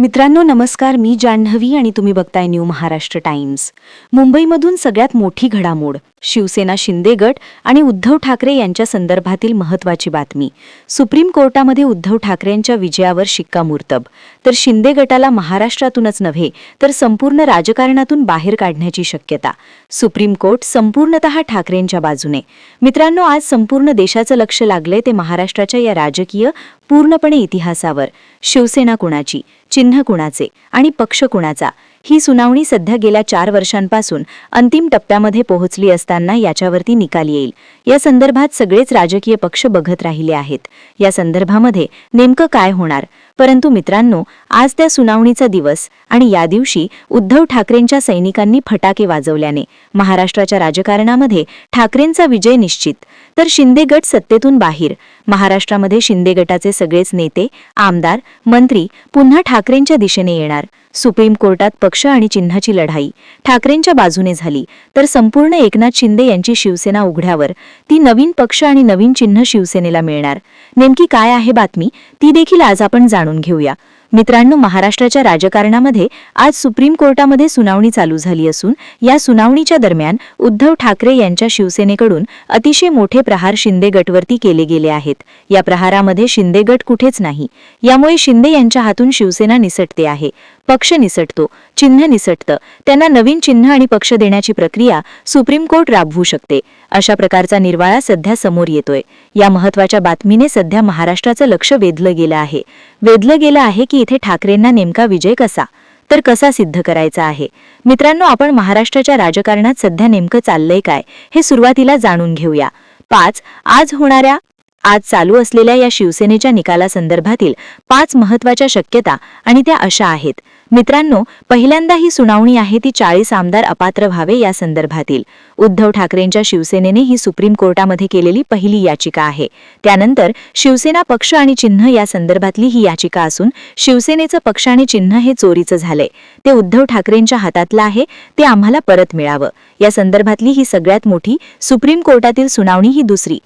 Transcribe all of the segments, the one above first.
मित्रांनो नमस्कार. मी जान्हवी आणि तुम्ही बघताय न्यू महाराष्ट्र टाइम्स. मुंबईमधून सगळ्यात मोठी घडामोड. शिवसेना शिंदे गट आणि उद्धव ठाकरे यांच्या संदर्भातील महत्वाची बातमी. सुप्रीम कोर्टामध्ये उद्धव ठाकरेंच्या विजयावर शिक्कामोर्तब. तर शिंदे गटाला महाराष्ट्रातूनच नव्हे तर संपूर्ण राजकारणातून बाहेर काढण्याची शक्यता. सुप्रीम कोर्ट संपूर्णतः ठाकरेंच्या बाजूने. मित्रांनो आज संपूर्ण देशाचं लक्ष लागलंय ते महाराष्ट्राच्या या राजकीय पूर्णपणे इतिहासावर. शिवसेना कुणाची? चिन्ह कुणाचे? आणि पक्ष कुणाचा? ही सुनावणी सध्या गेल्या चार वर्षांपासून अंतिम टप्प्यामध्ये पोहोचली असताना याच्यावरती निकाल येईल. या संदर्भात सगळेच राजकीय पक्ष बघत राहिले आहेत. या संदर्भामध्ये नेमकं काय होणार? परंतु मित्रांनो आज त्या सुनावणीचा दिवस आणि या दिवशी उद्धव ठाकरेंच्या सैनिकांनी फटाके वाजवल्याने महाराष्ट्राच्या राजकारणामध्ये ठाकरेंचा विजय निश्चित. तर शिंदे गट सत्तेतून बाहेर. महाराष्ट्रामध्ये शिंदे गटाचे सगळेच नेते आमदार मंत्री पुन्हा ठाकरेंच्या दिशेने येणार. सुप्रीम कोर्टात पक्ष आणि चिन्हाची लढाई. ठाकरेंच्या बाजूने झाली. तर संपूर्ण एकनाथ शिंदे यांची शिवसेना उघड्यावर. ती नवीन पक्ष आणि नवीन चिन्ह शिवसेनेला मिळणार. नेमकी काय आहे बातमी? ती देखील आज आपण जाणून घेऊया. मित्रांनो महाराष्ट्राच्या राजकारणामध्ये आज सुप्रीम कोर्टामध्ये सुनावणी चालू झाली असून या सुनावणीच्या दरम्यान उद्धव ठाकरे यांच्या शिवसेनेकडून अतिशय मोठे प्रहार शिंदे गटवरती केले गेले आहेत. या प्रहारामध्ये शिंदे गट कुठेच नाही. यामुळे शिंदे यांच्या हातून शिवसेना निसटते आहे. पक्ष निसटतो चिन्ह निसटतं. त्यांना नवीन चिन्ह आणि पक्ष देण्याची प्रक्रिया सुप्रीम कोर्ट राबवू शकते. अशा प्रकारचा निर्वाळा सध्या समोर येतोय. या महत्त्वाच्या बातमीने सध्या महाराष्ट्राचं लक्ष वेधलं गेलं आहे. वेधलं गेलं आहे की इथे ठाकरेंना नेमका विजय कसा? तर कसा सिद्ध करायचा आहे? मित्रांनो आपण महाराष्ट्राच्या राजकारणात सध्या नेमकं चाललंय काय? हे सुरुवातीला जाणून घेऊया. पाच आज होणाऱ्या आज चालू असलेल्या या शिवसेनेच्या निकालासंदर्भातील पाच महत्त्वाच्या शक्यता आणि त्या अशा आहेत. मित्रांनो पहिल्यांदा ही सुनावणी आहे ती चाळीस आमदार अपात्र व्हावे या संदर्भातील. उद्धव ठाकरेंच्या शिवसेनेने ही सुप्रीम कोर्टामध्ये केलेली पहिली याचिका आहे. त्यानंतर शिवसेना पक्ष आणि चिन्ह या संदर्भातली ही याचिका असून शिवसेनेचं पक्ष आणि चिन्ह हे चोरीचं झालंय. ते उद्धव ठाकरेंच्या हातातलं आहे ते आम्हाला परत मिळावं. या संदर्भातली ही सगळ्यात मोठी सुप्रीम कोर्टातील सुनावणी ही दुसरी.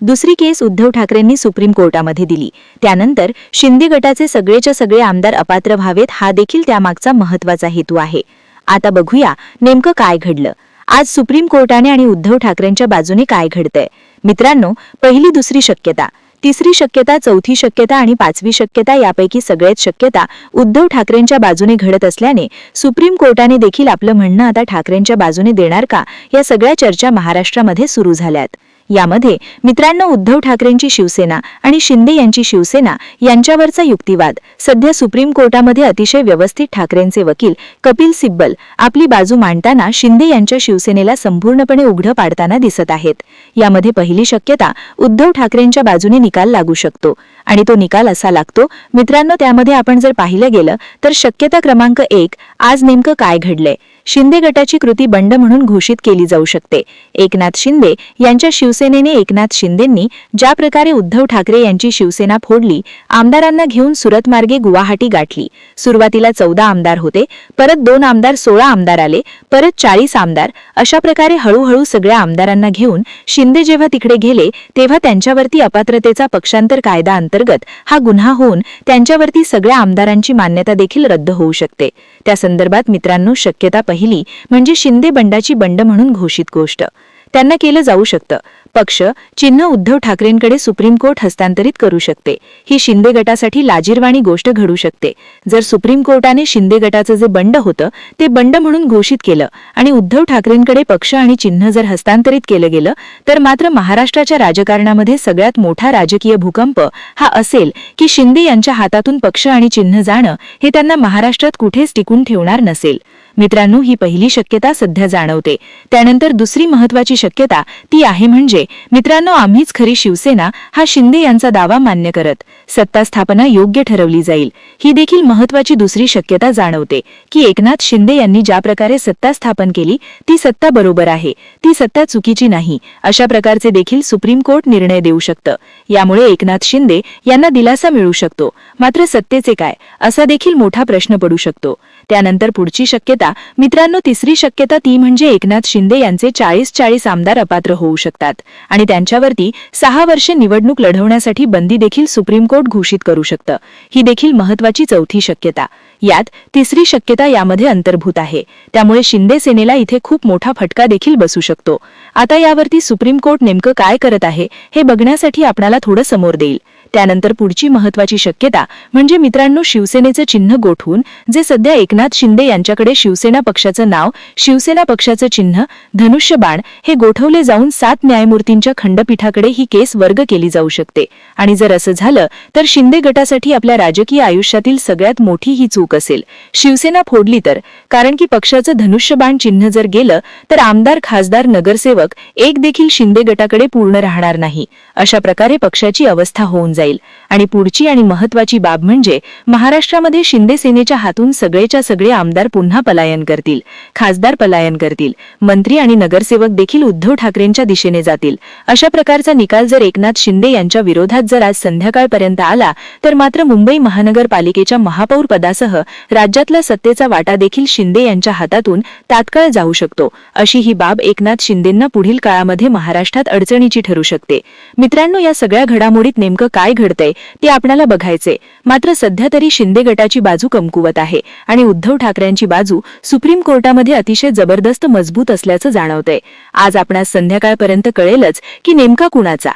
दुसरी केस उद्धव ठाकरेंनी सुप्रीम कोर्टामध्ये दिली. त्यानंतर शिंदे गटाचे सगळेच्या सगळे आमदार अपात्र व्हावेत हा देखील त्यामागचा महत्त्वाचा हेतू आहे. आता बघूया नेमकं काय घडलं. आज सुप्रीम कोर्टाने आणि उद्धव ठाकरेंच्या बाजूने काय घडतंय? मित्रांनो पहिली दुसरी शक्यता. तिसरी शक्यता चौथी शक्यता आणि पाचवी शक्यता यापैकी सगळ्यात शक्यता उद्धव ठाकरेंच्या बाजूने घडत असल्याने सुप्रीम कोर्टाने देखील आपलं म्हणणं आता ठाकरेंच्या बाजूने देणार का या सगळ्या चर्चा महाराष्ट्रामध्ये सुरू झाल्यात. यामध्ये मित्रांनो उद्धव ठाकरेंची शिवसेना आणि शिंदे यांची शिवसेना यांच्यावरचा युक्तिवाद. सध्या सुप्रीम कोर्टामध्ये अतिशय व्यवस्थित ठाकरेंचे वकील कपिल सिब्बल आपली बाजू मांडताना शिंदे यांच्या शिवसेनेला संपूर्णपणे उघडं पाडताना दिसत आहेत. यामध्ये पहिली शक्यता उद्धव ठाकरेंच्या बाजूने निकाल लागू शकतो. आणि तो निकाल असा लागतो मित्रांनो त्यामध्ये आपण जर पाहिलं गेलं तर शक्यता क्रमांक एक आज नेमकं काय घडलंय? शिंदे गटाची कृती बंड म्हणून घोषित केली जाऊ शकते. एकनाथ शिंदे यांच्या शिवसेनेने एकनाथ शिंदेंनी ज्या प्रकारे उद्धव ठाकरे यांची शिवसेना फोडली आमदारांना घेऊन सुरत मार्गे गुवाहाटी गाठली. सुरुवातीला चौदा आमदार होते परत दोन आमदार सोळा आमदार आले परत चाळीस आमदार. अशा प्रकारे हळूहळू सगळ्या आमदारांना घेऊन शिंदे जेव्हा तिकडे गेले तेव्हा त्यांच्यावरती अपात्रतेचा पक्षांतर कायदा अंतर अंतर्गत हा गुन्हा होऊन त्यांच्यावरती सगळ्या आमदारांची मान्यता देखील रद्द होऊ शकते. त्या संदर्भात मित्रांनो शक्यता पहिली म्हणजे शिंदे बंडाची बंड म्हणून घोषित गोष्ट. त्यांना केलं जाऊ शकतं पक्ष चिन्ह उद्धव ठाकरेंकडे सुप्रीम कोर्ट हस्तांतरित करू शकते. ही शिंदे गटासाठी लाजीरवाणी गोष्ट घडू शकते. जर सुप्रीम कोर्टाने शिंदे गटाचं जे बंड होतं ते बंड म्हणून घोषित केलं आणि उद्धव ठाकरेंकडे पक्ष आणि चिन्ह जर हस्तांतरित केलं गेलं तर मात्र महाराष्ट्राच्या राजकारणामध्ये सगळ्यात मोठा राजकीय भूकंप हा असेल की शिंदे यांच्या हातातून पक्ष आणि चिन्ह जाणं हे त्यांना महाराष्ट्रात कुठेच टिकून ठेवणार नसेल. मित्रांनो ही पहिली शक्यता सध्या जाणवते. त्यानंतर दुसरी महत्वाची शक्यता ती आहे म्हणजे मित्रांनो आम्हीच खरी शिवसेना हा शिंदे यांचा दावा मान्य करत सत्ता स्थापना योग्य ठरवली जाईल. ही देखील महत्वाची दुसरी शक्यता जाणवते की एकनाथ शिंदे यांनी ज्या प्रकारे सत्ता स्थापन केली ती सत्ता बरोबर आहे ती सत्ता चुकीची नाही अशा प्रकारचे देखील सुप्रीम कोर्ट निर्णय देऊ शकतं. यामुळे एकनाथ शिंदे यांना दिलासा मिळू शकतो. मात्र सत्तेचे काय? असा देखील मोठा प्रश्न पडू शकतो. त्यानंतर पुढची शक्यता. मित्रांनो तिसरी शक्यता ती म्हणजे एकनाथ शिंदे यांचे चाळीस चाळीस आमदार अपात्र होऊ शकतात आणि त्यांच्यावरती सहा वर्षे निवडणूक लढवण्यासाठी बंदी देखील सुप्रीम कोर्ट घोषित करू शकतं. ही देखील महत्वाची चौथी शक्यता. यात तिसरी शक्यता यामध्ये अंतर्भूत आहे. त्यामुळे शिंदे सेनेला इथे खूप मोठा फटका देखील बसू शकतो. आता यावरती सुप्रीम कोर्ट नेमकं काय करत आहे हे बघण्यासाठी आपणाला थोडं समोर देईल. त्यानंतर पुढची महत्वाची शक्यता म्हणजे मित्रांनो शिवसेनेचं चिन्ह गोठवून जे सध्या एकनाथ शिंदे यांच्याकडे शिवसेना पक्षाचं नाव शिवसेना पक्षाचं चिन्ह धनुष्यबाण हे गोठवले जाऊन सात न्यायमूर्तींच्या खंडपीठाकडे ही केस वर्ग केली जाऊ शकते. आणि जर असं झालं तर शिंदे गटासाठी आपल्या राजकीय आयुष्यातील सगळ्यात मोठी ही चूक असेल. शिवसेना फोडली तर कारण की पक्षाचं धनुष्यबाण चिन्ह जर गेलं तर आमदार खासदार नगरसेवक एक देखील शिंदे गटाकडे पूर्ण राहणार नाही. अशा प्रकारे पक्षाची अवस्था होऊन जाईल. आणि पुढची आणि महत्वाची बाब म्हणजे महाराष्ट्रामध्ये शिंदे सेनेच्या हातून सगळेच्या सगळे आमदार पुन्हा पलायन करतील खासदार पलायन करतील. मंत्री आणि नगरसेवक देखील उद्धव ठाकरेंच्या दिशेने जातील. अशा प्रकारचा निकाल जर एकनाथ शिंदे यांच्या विरोधात जर आज संध्याकाळपर्यंत आला तर मात्र मुंबई महानगरपालिकेच्या महापौर पदासह राज्यातला सत्तेचा वाटा देखील शिंदे यांच्या हातातून तात्काळ जाऊ शकतो. अशी ही बाब एकनाथ शिंदेंना पुढील काळामध्ये महाराष्ट्रात अडचणीची ठरू शकते. मित्रांनो या सगळ्या घडामोडीत नेमकं काय घडतंय ते आपणाला बघायचे मात्र सध्या तरी शिंदे गटाची बाजू कमकुवत आहे आणि उद्धव ठाकरेंची बाजू सुप्रीम कोर्टामध्ये अतिशय जबरदस्त मजबूत असल्याचं जाणवतंय. आज आपणास संध्याकाळपर्यंत कळेलच की नेमका कुणाचा.